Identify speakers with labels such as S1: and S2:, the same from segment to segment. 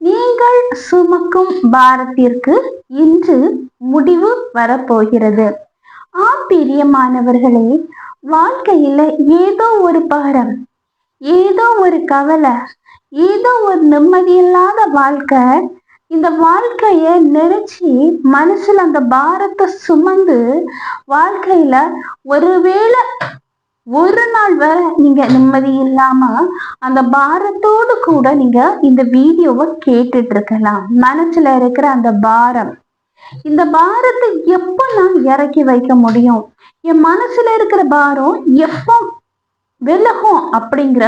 S1: நீங்கள் சுமக்கும் பாரத்திற்கு இன்று முடிவு வரப்போகிறது. ஆம் பிரியமானவர்களே வாழ்க்கையில ஏதோ ஒரு பாரம் ஏதோ ஒரு கவலை ஏதோ ஒரு நிம்மதியில்லாத வாழ்க்கை இந்த வாழ்க்கைய நினைச்சு மனசுல அந்த பாரத்தை சுமந்து வாழ்க்கையில ஒருவேளை ஒரு நாள் வரை நீங்க நிம்மதி இல்லாம அந்த பாரத்தோடு கூட நீங்க இந்த வீடியோவை கேட்டுட்டு இருக்கலாம். மனசுல இருக்கிற அந்த பாரம். இந்த பாரத்தை எப்ப நான் இறக்கி வைக்க முடியும்? என் மனசுல இருக்கிற பாரம் எப்போ விலகும் அப்படிங்கிற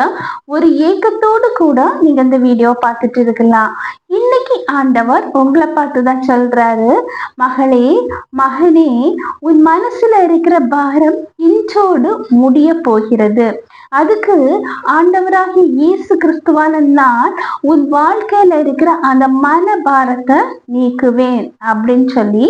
S1: ஒரு ஏக்கத்தோடு கூட நீங்க இந்த வீடியோ பார்த்துட்டு இருக்கலாம். இன் ஆண்டவர் உங்களை பார்த்து தான் சொல்றாரு. மகளே மகனே உன் மனசுல இருக்கிற பாரம் இன்றோடு முடிய போகிறது. அதுக்கு ஆண்டவராகிய இயேசு கிறிஸ்துவான நான் உன் வாழ்க்கையில இருக்கிற அந்த மன பாரத்தை நீக்குவேன் அப்படின்னு சொல்லி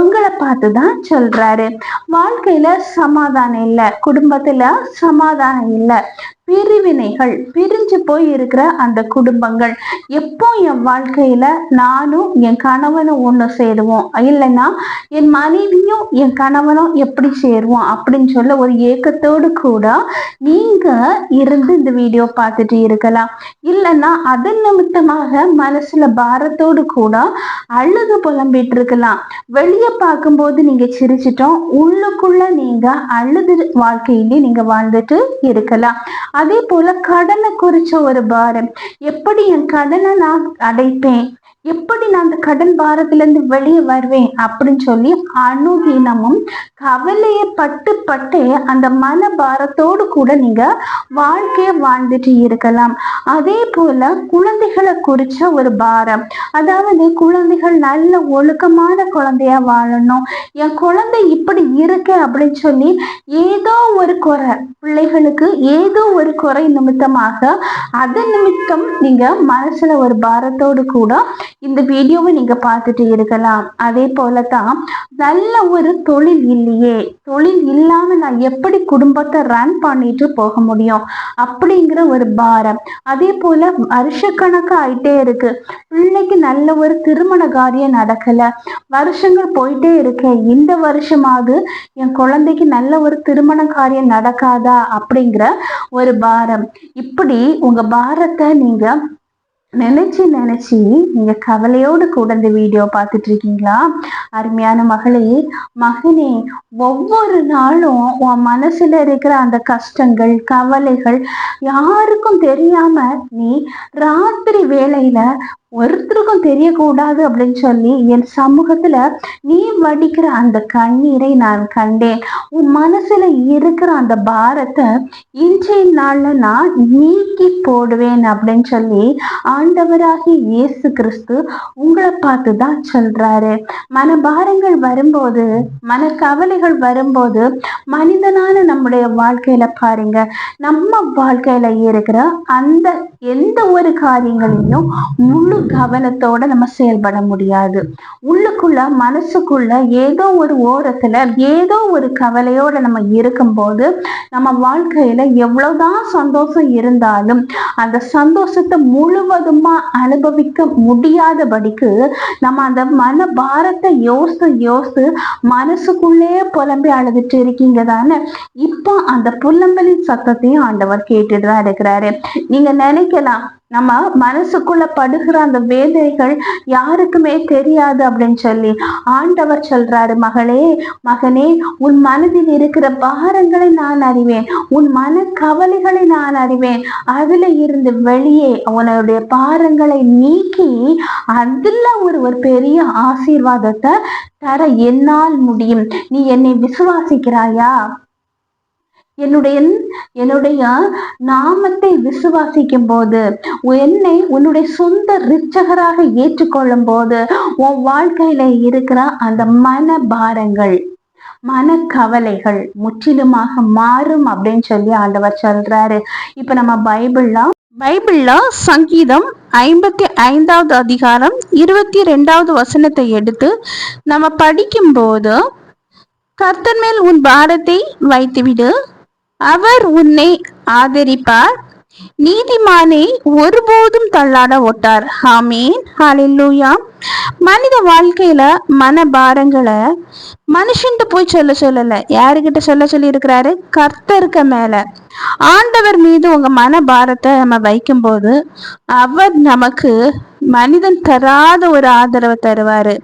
S1: உங்களை பார்த்து தான் சொல்றாரு. வாழ்க்கையில சமாதானம் இல்லை குடும்பத்துல சமாதானம் இல்லை பிரிவினைகள் பிரிஞ்சு போய் இருக்கிற அந்த குடும்பங்கள். எப்போ என் வாழ்க்கையில நானும் என் கணவனும் ஒன்று சேருவோம்? இல்லைன்னா என் மனைவியும் என் கணவனும் எப்படி சேருவோம் அப்படின்னு சொல்ல ஒரு ஏக்கத்தோடு கூட நீங்க இருந்து இந்த வீடியோ பார்த்துட்டு இருக்கலாம். இல்லைன்னா அதன் நிமித்தமாக மனசுல பாரத்தோடு கூட அழுது புலம்பிட்டு இருக்கலாம். வெளியே பார்க்கும்போது நீங்க சிரிச்சிட்டோம். உள்ளுக்குள்ள நீங்க அழுது வாழ்க்கையிலே நீங்க வாழ்ந்துட்டு இருக்கலாம். அதே போல கடனை குறிச்ச ஒரு பாரம். எப்படி என் கடனை நான் அடைப்பேன்? எப்படி நான் அந்த கடன் பாரத்திலிருந்து வெளியே வருவேன் அப்படின்னு சொல்லி அனுதினமும் கவலையை பட்டு பட்டு அந்த மன பாரத்தோடு கூட நீங்க வாழ்க்கைய வாழ்ந்துட்டு இருக்கலாம். அதே போல குழந்தைகளை குறிச்ச ஒரு பாரம். அதாவது குழந்தைகள் நல்ல ஒழுக்கமான குழந்தையா வாழணும். என் குழந்தை இப்படி இருக்கு அப்படின்னு சொல்லி ஏதோ ஒரு குறை பிள்ளைகளுக்கு ஏதோ ஒரு குறை நிமித்தமாக அதன் நிமித்தம் நீங்க மனசுல ஒரு பாரத்தோடு கூட இந்த வீடியோவை நீங்க பார்த்துட்டு இருக்கலாம். அதே போலதான் நல்ல ஒரு தொழில் இல்லையே. தொழில் இல்லாம நான் எப்படி குடும்பத்தை ரன் பண்ணிட்டு போக முடியும்? அப்படிங்கிற ஒரு பாரம். அதே போல வருஷக்கணக்கு ஆயிட்டே இருக்கு. பிள்ளைக்கு நல்ல ஒரு திருமண காரியம் நடக்கல. வருஷங்கள் போயிட்டே இருக்கு. இந்த வருஷமாவது என் குழந்தைக்கு நல்ல ஒரு திருமண காரியம் நடக்காதா? அப்படிங்கிற ஒரு பாரம். இப்படி உங்க பாரத்தை நீங்க நினைச்சு நினைச்சு நீங்க கவலையோடு கூட இந்த வீடியோ பார்த்துட்டு இருக்கீங்களா? அருமையான மகளே மகனே ஒவ்வொரு நாளும் உன் மனசுல இருக்கிற அந்த கஷ்டங்கள் கவலைகள் யாருக்கும் தெரியாம நீ ராத்திரி வேலையில ஒருத்தருக்கும் தெரியக்கூடாது அப்படின்னு சொல்லி என் சமூகத்துல நீ வடிக்கிற அந்த கண்ணீரை நான் கண்டேன். உன் மனசுல இருக்கிற அந்த பாரத்தை இன்றைய நாள்ல நான் நீக்கி போடுவேன் அப்படின்னு சொல்லி ஆண்டவராகி இயேசு கிறிஸ்து உங்களை பார்த்து தான் சொல்றாரு. மனபாரங்கள் வரும்போது மன கவலைகள் வரும்போது மனிதனான நம்முடைய வாழ்க்கையில பாருங்க. நம்ம வாழ்க்கையில இருக்கிற அந்த எந்த ஒரு காரியங்களையும் முழு கவனத்தோட நம்ம செயல்பட முடியாது. உள்ளுக்குள்ள மனசுக்குள்ள ஏதோ ஒரு ஓரத்துல ஏதோ ஒரு கவலையோட நம்ம இருக்கும்போது நம்ம வாழ்க்கையில எவ்வளவுதான் சந்தோஷம் இருந்தாலும் அந்த சந்தோஷத்தை முழுவதுமா அனுபவிக்க முடியாதபடிக்கு நம்ம அந்த மன பாரத்தை யோசித்து யோசித்து மனசுக்குள்ளே புலம்பி அழுதுட்டு இருக்கீங்க தானே? இப்போ அந்த புலம்பலின் சத்தத்தையும் ஆண்டவர் கேட்டுட்டு தான் இருக்கிறாரு. நீங்க நினைக்கலாம் நம்ம மனசுக்குள்ள படுகிற அந்த வேதனைகள் யாருக்குமே தெரியாது அப்படின்னு சொல்லி ஆண்டவர் சொல்றாரு மகளே மகனே உன் மனதில் இருக்கிற பாரங்களை நான் அறிவேன். உன் மன கவலைகளை நான் அறிவேன். அதுல இருந்து வெளியே உன்னுடைய பாரங்களை நீக்கி அதுல ஒரு ஒரு பெரிய ஆசீர்வாதத்தை தர என்னால் முடியும். நீ என்னை விசுவாசிக்கிறாயா? என்னுடைய என்னுடைய நாமத்தை விசுவாசிக்கும் போது என்னை உன்னுடைய சொந்த ரிச்சகராக ஏற்றுக்கொள்ளும் போது உன் வாழ்க்கையில இருக்கிற அந்த மன பாரங்கள் மனக்கவலைகள் முற்றிலுமாக மாறும் அப்படின்னு சொல்லி ஆண்டவர் சொல்றாரு. இப்ப நம்ம பைபிள்ல பைபிள்ல சங்கீதம் ஐம்பத்தி ஐந்தாவது அதிகாரம் இருபத்தி ரெண்டாவது வசனத்தை எடுத்து நம்ம படிக்கும்போது கர்த்தன் மேல் உன் பாரத்தை வைத்துவிடு. அவர் உன்னை ஆதரிப்பார். நீதிமானை ஒருபோதும் தள்ளாட ஒட்டார். ஹாமீன் ஹாலில்லூயா மனித வாழ்க்கையில மன பாரங்களை மனுஷன்ட்டு போய் சொல்ல சொல்லல. யாருக்கிட்ட சொல்ல சொல்லி இருக்கிறாரு கர்த்தருக்க மேல. ஆண்டவர் மீது உங்க மன பாரத்தை நம்ம வைக்கும் போது அவர் நமக்கு மனிதன் தராத ஒரு ஆதரவை தருவாரு.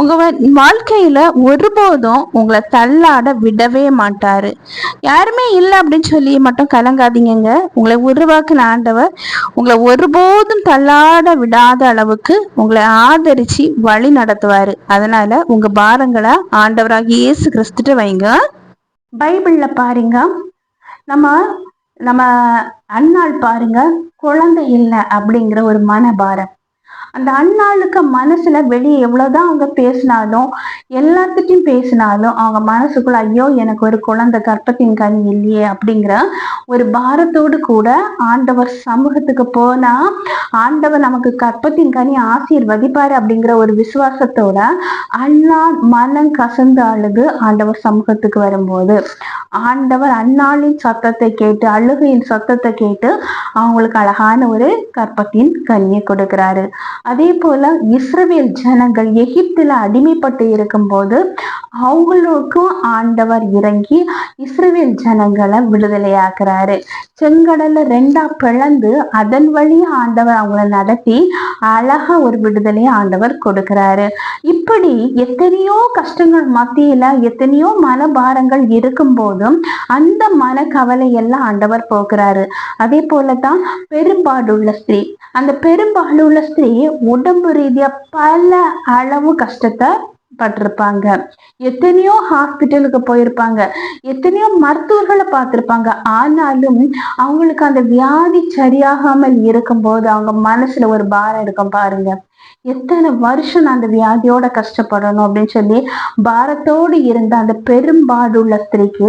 S1: உங்க வாழ்க்கையில ஒருபோதும் உங்களை தள்ளாட விடவே மாட்டாரு. யாருமே இல்லை அப்படின்னு சொல்லி மட்டும் கலங்காதீங்க உங்களை உருவாக்குன ஆண்டவர் உங்களை ஒருபோதும் தள்ளாட விடாத அளவுக்கு உங்களை ஆதரிச்சு வழி நடத்துவாரு. அதனால உங்க பாரங்களை ஆண்டவராக இயேசு கிறிஸ்துட்டு வைங்க. பைபிள்ல பாருங்க. நம்ம நம்ம அண்ணாள் பாருங்க. குழந்தை இல்லை அப்படிங்கிற ஒரு மனபாரம். அந்த அண்ணாளுக்கு மனசுல வெளியே எவ்வளவுதான் அவங்க பேசினாலும் எல்லாத்துட்டையும் பேசினாலும் அவங்க மனசுக்குள்ள ஐயோ எனக்கு ஒரு குழந்தை கர்ப்பத்தின் கனி இல்லையே அப்படிங்கிற ஒரு பாரத்தோடு கூட ஆண்டவர் சமூகத்துக்கு போனா ஆண்டவர் நமக்கு கற்பத்தின் கனி ஆசீர்வதிப்பாரு அப்படிங்கிற ஒரு விசுவாசத்தோட அண்ணா மனம் கசந்து அழுது ஆண்டவர் சமூகத்துக்கு வரும்போது ஆண்டவர் அண்ணாளின் சத்தத்தை கேட்டு அழுகையின் சத்தத்தை கேட்டு அவங்களுக்கு அழகான ஒரு கற்பத்தின் கனியை கொடுக்கிறாரு. அதே போல இஸ்ரவேல் ஜனங்கள் எகிப்துல அடிமைப்பட்டு இருக்கும்போது அவங்களுக்கும் ஆண்டவர் இறங்கி இஸ்ரவேல் ஜனங்களை விடுதலையாக்குறாரு. செங்கடல்ல ரெண்டா பிளந்து அதன் வழி ஆண்டவர் அவங்கள நடத்தி அழகா ஒரு விடுதலை ஆண்டவர் கொடுக்கிறாரு. இப்படி எத்தனையோ கஷ்டங்கள் மத்தியில எத்தனையோ மனபாரங்கள் இருக்கும் போதும் அந்த மன கவலை எல்லாம் ஆண்டவர் போக்குறாரு. அதே போலதான் பெரும்பாடுள்ள ஸ்திரீ அந்த பெரும்பாடுள்ள ஸ்திரீ உடம்பு ரீதியாக பல அளவு கஷ்டத்தை பட்டிருப்பாங்க. எத்தனையோ ஹாஸ்பிட்டலுக்கு போயிருப்பாங்க. எத்தனையோ மருத்துவர்களை பார்த்திருப்பாங்க. ஆனாலும் அவங்களுக்கு அந்த வியாதி சரியாகாமல் இருக்கும்போது அவங்க மனசுல ஒரு பாரம் இருக்கும் பாருங்க. எத்தனை வருஷம் நான் அந்த வியாதியோட கஷ்டப்படணும் அப்படின்னு சொல்லி பாரத்தோடு இருந்த அந்த பெரும்பாடுள்ள ஸ்திரீக்கு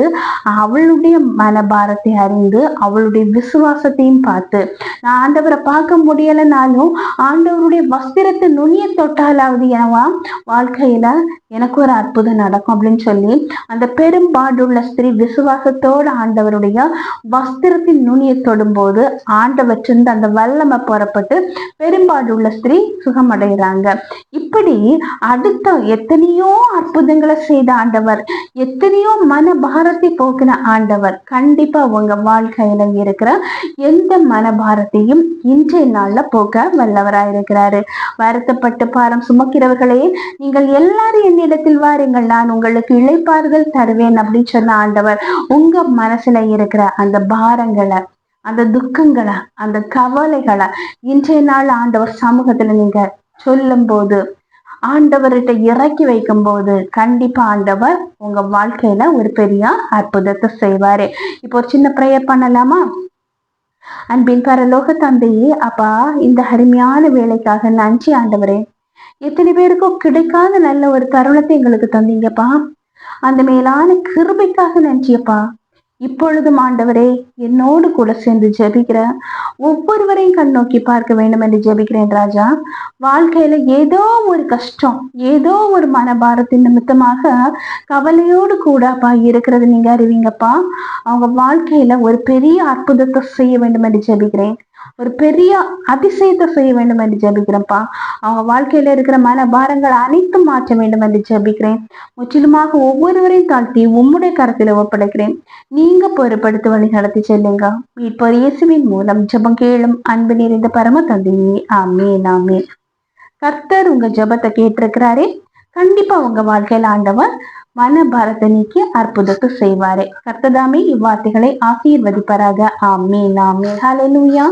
S1: அவளுடைய மனபாரத்தை அறிந்து அவளுடைய விசுவாசத்தையும் பார்த்து நான் ஆண்டவரை பார்க்க முடியலைனாலும் ஆண்டவருடைய வஸ்திரத்தை நுனிய தொட்டாலாவது எனவா? வாழ்க்கையில எனக்கு ஒரு அற்புதம் நடக்கும் அப்படின்னு சொல்லி அந்த பெரும்பாடுள்ள ஸ்திரீ விசுவாசத்தோடு ஆண்டவருடைய வஸ்திரத்தின் நுனியை தொடும்போது ஆண்டவற்றிருந்து அந்த வல்லமை புறப்பட்டு பெரும்பாடுள்ள ஸ்திரீ சுகமடைகிறாங்க. இப்படி அடுத்த எத்தனையோ அற்புதங்களை செய்த ஆண்டவர் எத்தனையோ மன பாரத்தை போக்கின ஆண்டவர் கண்டிப்பா உங்க வாழ்க்கையில இருக்கிற எந்த மனபாரத்தையும் இன்றைய நாள்ல போக்க வல்லவராயிருக்கிறாரு. வருத்தப்பட்டு பாரம் சுமக்கிறவர்களே நீங்கள் எல்லா எல்லாரும் என்னிடத்தில் வாருங்கள் நான் உங்களுக்கு இழைப்பார்கள் தருவேன் அப்படின்னு சொன்ன ஆண்டவர் உங்க மனசுல இருக்கிற அந்த பாரங்களை அந்த துக்கங்களை அந்த கவலைகளை இன்றைய நாள் ஆண்டவர் சமூகத்துல நீங்க சொல்லும் போது ஆண்டவர்கிட்ட இறக்கி வைக்கும் போது கண்டிப்பா ஆண்டவர் உங்க வாழ்க்கையில ஒரு பெரிய அற்புதத்தை செய்வாரு. இப்போ ஒரு சின்ன ப்ரேயர் பண்ணலாமா? அன்பின் பரலோக தந்தையே அப்பா இந்த அருமையான வேலைக்காக நன்றி ஆண்டவரே. எத்தனை பேருக்கும் கிடைக்காத நல்ல ஒரு தருணத்தை எங்களுக்கு தந்தீங்கப்பா. அந்த மேலான கிருபைக்காக நன்றியப்பா. இப்பொழுதும் ஆண்டவரே என்னோடு கூட சேர்ந்து ஜபிக்கிற ஒவ்வொருவரையும் கண் நோக்கி பார்க்க வேண்டும் என்று ஜெபிக்கிறேன் ராஜா. வாழ்க்கையில ஏதோ ஒரு கஷ்டம் ஏதோ ஒரு மனபாரத்தின் நிமித்தமாக கவலையோடு கூடப்பா இருக்கிறது நீங்க அறிவீங்கப்பா. அவங்க வாழ்க்கையில ஒரு பெரிய அற்புதத்தை செய்ய வேண்டும் என்று ஜெபிக்கிறேன். ஒரு பெரிய அதிசயத்தை செய்ய வேண்டும் என்று ஜபிக்கிறேன்ப்பா. அவங்க வாழ்க்கையில இருக்கிற மன பாரங்கள் அனைத்தும் மாற்ற வேண்டும் என்று ஜபிக்கிறேன். முற்றிலுமாக ஒவ்வொருவரையும் தாழ்த்தி உம்முடைய கரத்தில் ஒப்படைக்கிறேன். நீங்க பொறுப்படுத்தி வழி நடத்தி செல்லுங்க. இப்போ இயேசுவின் மூலம் ஜபம் கேளும் அன்பு நிறைந்த பரம தந்தையே ஆமே நாமே கர்த்தர் உங்க ஜபத்தை கேட்டிருக்கிறாரே. கண்டிப்பா உங்க வாழ்க்கையில ஆண்டவர் மன பாரத்தை நீக்கி அற்புதத்தை செய்வாரே. கர்த்ததாமே இவ்வார்த்தைகளை ஆசீர்வதிப்பராக. ஆமே நாமே ஹலெலுயா